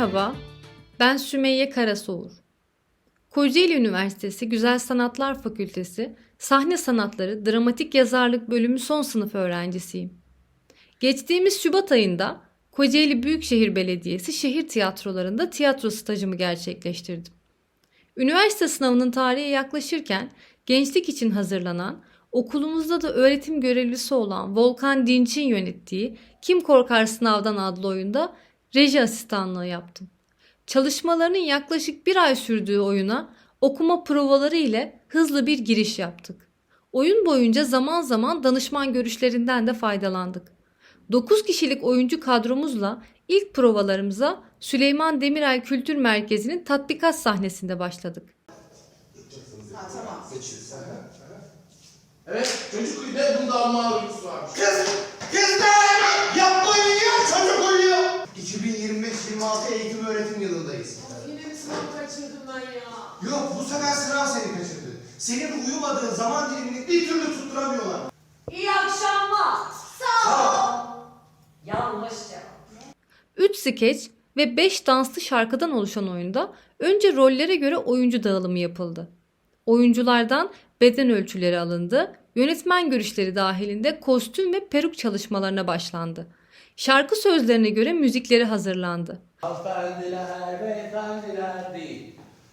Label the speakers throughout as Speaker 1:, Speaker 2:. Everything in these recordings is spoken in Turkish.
Speaker 1: Merhaba, ben Sümeyye Karasoğur. Kocaeli Üniversitesi Güzel Sanatlar Fakültesi Sahne Sanatları Dramatik Yazarlık Bölümü son sınıf öğrencisiyim. Geçtiğimiz Şubat ayında Kocaeli Büyükşehir Belediyesi şehir tiyatrolarında tiyatro stajımı gerçekleştirdim. Üniversite sınavının tarihi yaklaşırken gençlik için hazırlanan, okulumuzda da öğretim görevlisi olan Volkan Dinç'in yönettiği Kim Korkar Sınavdan adlı oyunda reji asistanlığı yaptım. Çalışmalarının yaklaşık bir ay sürdüğü oyuna okuma provaları ile hızlı bir giriş yaptık. Oyun boyunca zaman zaman danışman görüşlerinden de faydalandık. 9 kişilik oyuncu kadromuzla ilk provalarımıza Süleyman Demirel Kültür Merkezi'nin tatbikat sahnesinde başladık.
Speaker 2: Evet, çocuk uyudu, bunda amma uykusu varmış.
Speaker 3: Kız, Senin uyumadığın zaman dilimini bir türlü tutturamıyorlar.
Speaker 4: İyi akşamlar. Sağ ol. Yanlış cevap.
Speaker 1: 3 skeç ve 5 danslı şarkıdan oluşan oyunda önce rollere göre oyuncu dağılımı yapıldı. Oyunculardan beden ölçüleri alındı, yönetmen görüşleri dahilinde kostüm ve peruk çalışmalarına başlandı. Şarkı sözlerine göre müzikleri hazırlandı.
Speaker 2: Hanımefendiler, beyefendiler değil.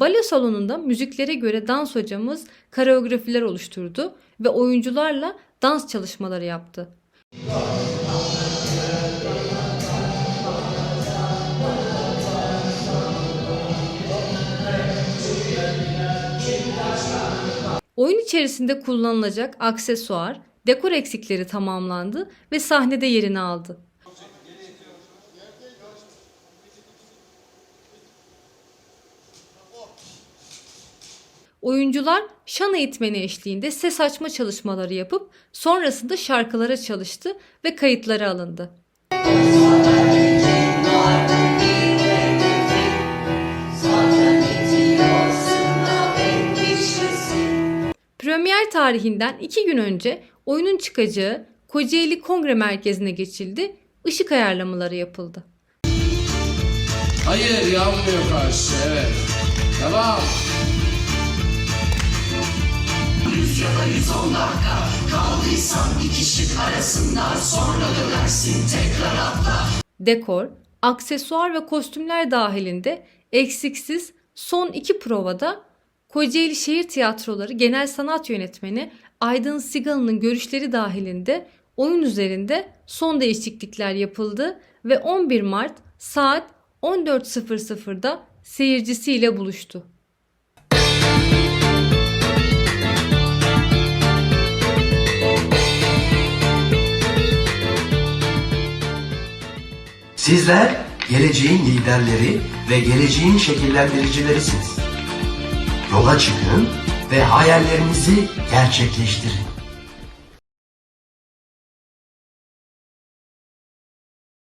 Speaker 1: Bale salonunda müziklere göre dans hocamız koreografiler oluşturdu ve oyuncularla dans çalışmaları yaptı. Oyun içerisinde kullanılacak aksesuar, dekor eksikleri tamamlandı ve sahnede yerini aldı. Oyuncular şan eğitmeni eşliğinde ses açma çalışmaları yapıp sonrasında şarkılara çalıştı ve kayıtları alındı. Premier tarihinden iki gün önce oyunun çıkacağı Kocaeli Kongre Merkezi'ne geçildi, ışık ayarlamaları yapıldı.
Speaker 2: Hayır, yanmıyor karşı, evet. Devam.
Speaker 1: Dekor, aksesuar ve kostümler dahilinde eksiksiz son iki provada Kocaeli Şehir Tiyatroları Genel Sanat Yönetmeni Aydın Sigalı'nın görüşleri dahilinde oyun üzerinde son değişiklikler yapıldı ve 11 Mart saat 14.00'da seyircisiyle buluştu.
Speaker 5: Sizler geleceğin liderleri ve geleceğin şekillendiricilerisiniz. Yola çıkın ve hayallerinizi gerçekleştirin.